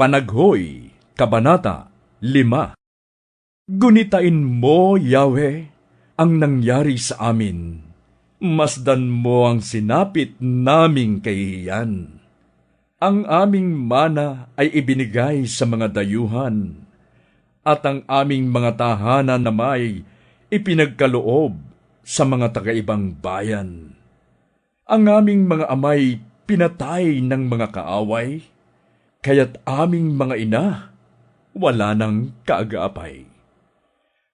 Panaghoy, Kabanata 5 Gunitain mo, Yahweh, ang nangyari sa amin. Masdan mo ang sinapit naming kahihiyan. Ang aming mana ay ibinigay sa mga dayuhan, at ang aming mga tahanan na may ipinagkaloob sa mga tagaibang bayan. Ang aming mga amay pinatay ng mga kaaway, kaya't aming mga ina wala ng kaagapay.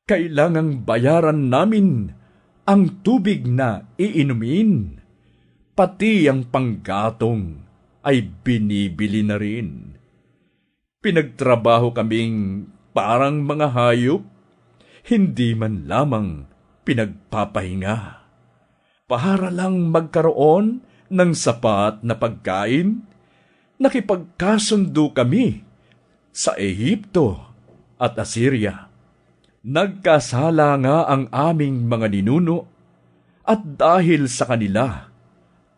Kailangang bayaran namin ang tubig na iinumin, pati ang panggatong ay binibili na rin. Pinagtrabaho kaming parang mga hayop, hindi man lamang pinagpapahinga. Para lang magkaroon ng sapat na pagkain, nakipagkasundo kami sa Ehipto at Assyria. Nagkasala nga ang aming mga ninuno at dahil sa kanila,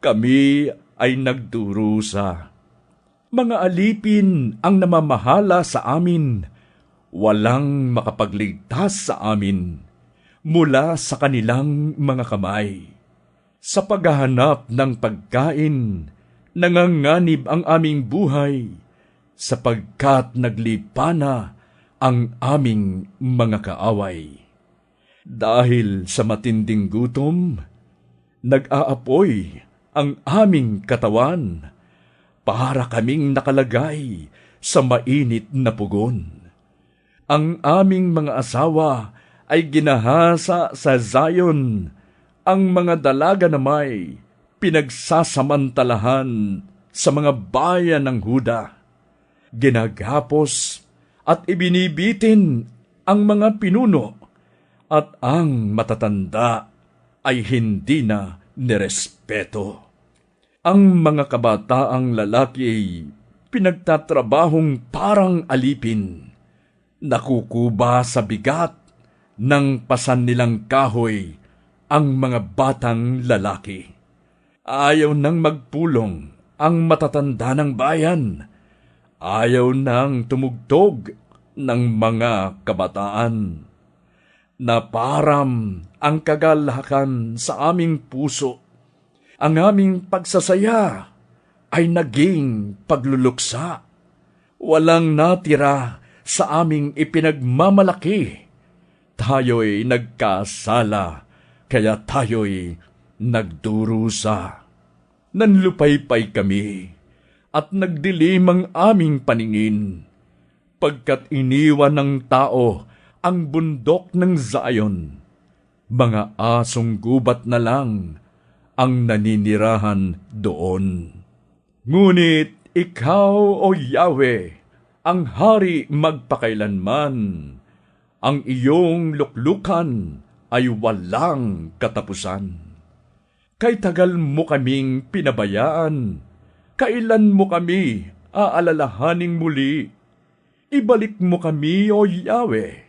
kami ay nagdurusa. Mga alipin ang namamahala sa amin, walang makapagligtas sa amin mula sa kanilang mga kamay. Sa paghahanap ng pagkain, nanganganib ang aming buhay, sapagkat naglipana ang aming mga kaaway. Dahil sa matinding gutom, nag-aapoy ang aming katawan para kaming nakalagay sa mainit na pugon. Ang aming mga asawa ay ginahasa sa Zion, ang mga dalaga na may pinagsasamantalahan sa mga bayan ng Huda. Ginagapos at ibinibitin ang mga pinuno at ang matatanda ay hindi na nirespeto. Ang mga kabataang lalaki ay pinagtatrabahong parang alipin, nakukuba sa bigat ng pasan nilang kahoy ang mga batang lalaki. Ayaw nang magpulong ang matatanda ng bayan, ayaw nang tumugtog ng mga kabataan. Naparam ang kagalakan sa aming puso. Ang aming pagsasaya ay naging pagluluksa. Walang natira sa aming ipinagmamalaki. Tayo'y nagkasala, kaya tayo'y nagdurusa. Nanlupaypay kami at nagdilim ang aming paningin pagkat iniwan ng tao ang bundok ng Zion. Mga asong gubat na lang ang naninirahan doon. Ngunit ikaw, O Yahweh, ang hari magpakailanman, ang iyong luklukan ay walang katapusan. Kay tagal mo kaming pinabayaan, kailan mo kami aalalahaning muli? Ibalik mo kami, O Yahweh,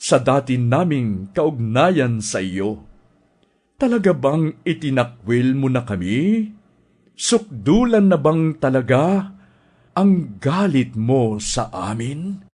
sa dati naming kaugnayan sa iyo. Talaga bang itinakwil mo na kami? Sukdulan na bang talaga ang galit mo sa amin?